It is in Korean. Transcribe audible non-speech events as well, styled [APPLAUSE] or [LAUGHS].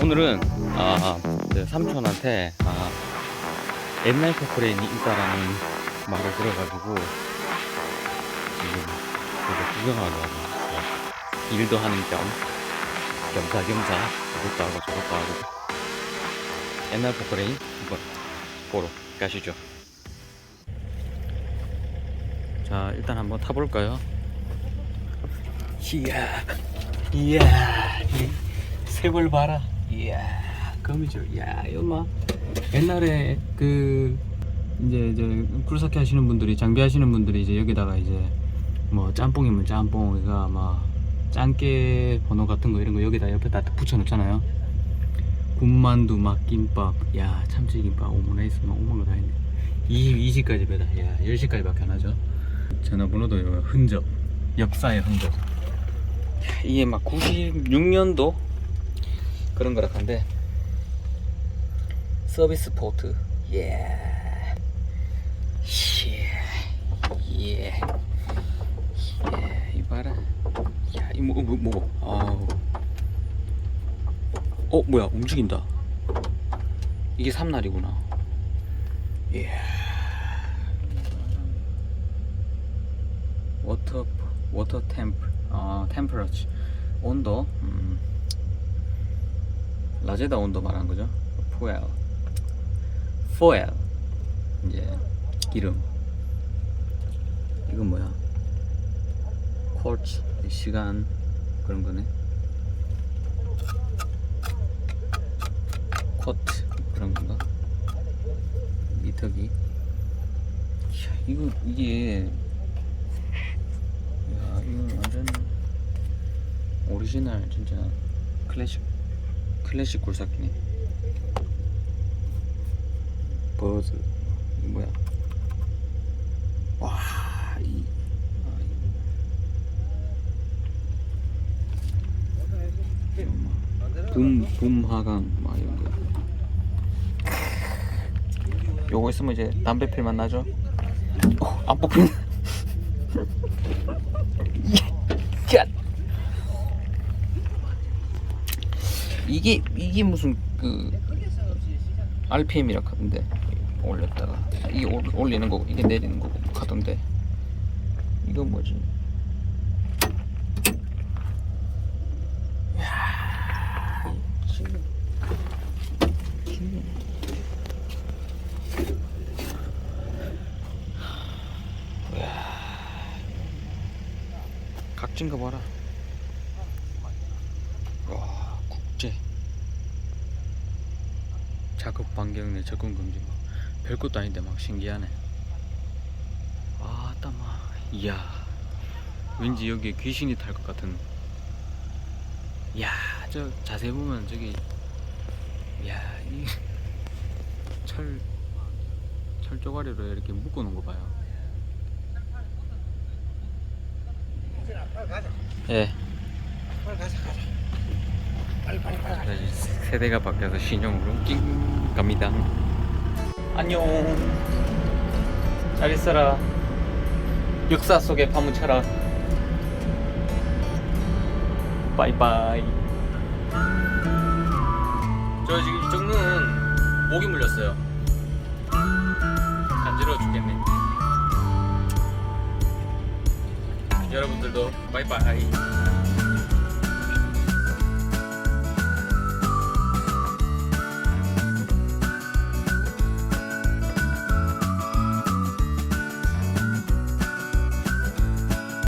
오늘은 아, 그 삼촌한테 아, 옛날 포크레인이 있다라는 말을 들어가지고 지금 그거 구경하러 가고 일도 하는 겸 겸사겸사 이것도 하고 저것도 하고 옛날 포크레인 한번 보러 가시죠. 자 일단 한번 타볼까요? 이야 이야 이 세벌 봐라 이야 거미줄 이야 이거 막 옛날에 그 이제 이제 굴삭기 하시는 분들이 장비 하시는 분들이 이제 여기다가 이제 뭐 짬뽕이면 짬뽕 이가 막 짱깨 번호 같은 거 이런 거 여기다 옆에다 붙여 놓잖아요. 군만두 막 김밥. 야 참치김밥. 오므라이스 막 오만 거다 있네. 2 20까지 배다. 야 10시까지 밖에 안 하죠. 전화번호도 흔적. 역사의 흔적. 이게 막 96년도 그런 거라 한데 서비스 포트. 예. 예. 예. 예. 이봐라. 야, 이 뭐, 뭐, 뭐, 아우. 어, 뭐야, 움직인다. 이게 삼날이구나. 예. 워터, 워터 템프, 아, 템퍼러치. 온도, 음. 라제다 온도 말하는 거죠. 포엘. 포엘. 이제 기름. 이건 뭐야? 콜츠 시간 그런 거네. 코트 그런 건가? 미터기. 이거 이게 야 이거 완전 오리지널 진짜 클래식 클래식 굴삭기네. 버즈 이 뭐야? 와 이. 붐, 붐하강 막 이런 거. 요거 있으면 이제 담배 필맛 나죠? 어, 안. [LAUGHS] 야. 이게 이게 무슨 그 RPM이라 하던데 올렸다가 이게 올, 올리는 거고 이게 내리는 거고 하던데 이거 뭐지? 야, 지금 지금 각진 거 봐라. 와 국제 작업 반경 내 접근 금지 막 별것도 아닌데 막 신기하네. 아따 막 이야 왠지 여기에 귀신이 탈 것 같은. 야저 자세히 보면 저기 야이 철철 [LAUGHS] 쪼가리로 이렇게 묶어 놓은 거 봐요. 예. 네, 세대가 바뀌어서 신형으로 낑 갑니다. 안녕. 잘 있어라. 역사 속에 파묻혀라. 바이바이. 저 지금 눈 모기 물렸어요. 간지러워 죽겠네. 여러분들도 바이바이.